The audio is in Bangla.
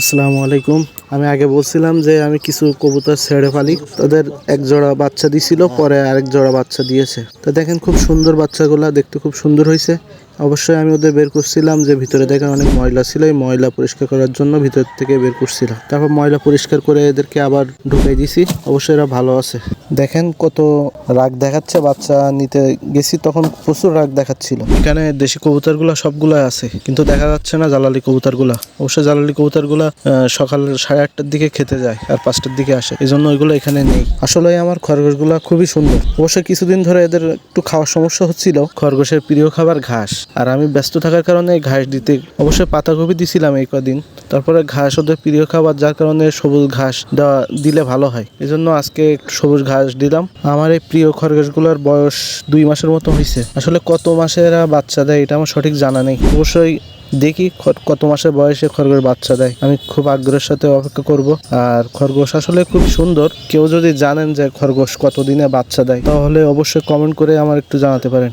আসসালামু আলাইকুম। আমি আগে বলছিলাম যে আমি কিছু কবুতর ছেড়ে ফালি। তাদের এক জোড়া বাচ্চা দিছিল, পরে আরেক জোড়া বাচ্চা দিয়েছে। তো দেখেন খুব সুন্দর বাচ্চাগুলা, দেখতে খুব সুন্দর হয়েছে অবশ্যই আমি ওদের বের করছিলাম যে ভিতরে দেখেন অনেক ময়লা ছিল, এই ময়লা পরিষ্কার করার জন্য ভিতর থেকে বের করছিলাম। তারপর ময়লা পরিষ্কার করে এদেরকে আবার ঢুকাই দিছি। অবশ্যই এরা ভালো আছে। দেখেন কত রাগ দেখাচ্ছে বাচ্চা নিতে গেছি, তখন প্রচুর রাগ দেখাচ্ছিল। এখানে দেশি কবুতরগুলো সবগুলো আছে, কিন্তু দেখা যাচ্ছে না জালালি কবুতরগুলা। অবশ্যই জালালি কবুতরগুলা সকাল সাড়ে আটটার দিকে খেতে যায় আর পাঁচটার দিকে আসে। এই জন্য ওইগুলো এখানে নেই। আসলে আমার খরগোশগুলো খুবই সুন্দর। অবশ্যই কিছুদিন ধরে এদের একটু খাওয়ার সমস্যা হচ্ছিল। খরগোশের প্রিয় খাবার ঘাস। আর আমি ব্যস্ত থাকার কারণে ঘাস দিতে অবশ্যই পাতাকপি দিছিলাম এই কদিন। তারপরে ঘাস ওদের প্রিয় খাবার, যার কারণে সবুজ ঘাস দেওয়া দিলে ভালো হয়। এই জন্য আজকে সবুজ ঘাস দিলাম। আমার এই প্রিয় খরগোশগুলোর বয়স দুই মাসের মতো হয়েছে আসলে কত মাসে এরা বাচ্চা দেয় এটা আমার সঠিক জানা নেই। অবশ্যই দেখি কত মাসের বয়সে খরগোশ বাচ্চা দেয়। আমি খুব আগ্রহের সাথে অপেক্ষা করব। আর খরগোশ আসলে খুব সুন্দর। কেউ যদি জানেন যে খরগোশ কতদিনে বাচ্চা দেয়, তাহলে অবশ্যই কমেন্ট করে আমার একটু জানাতে পারেন।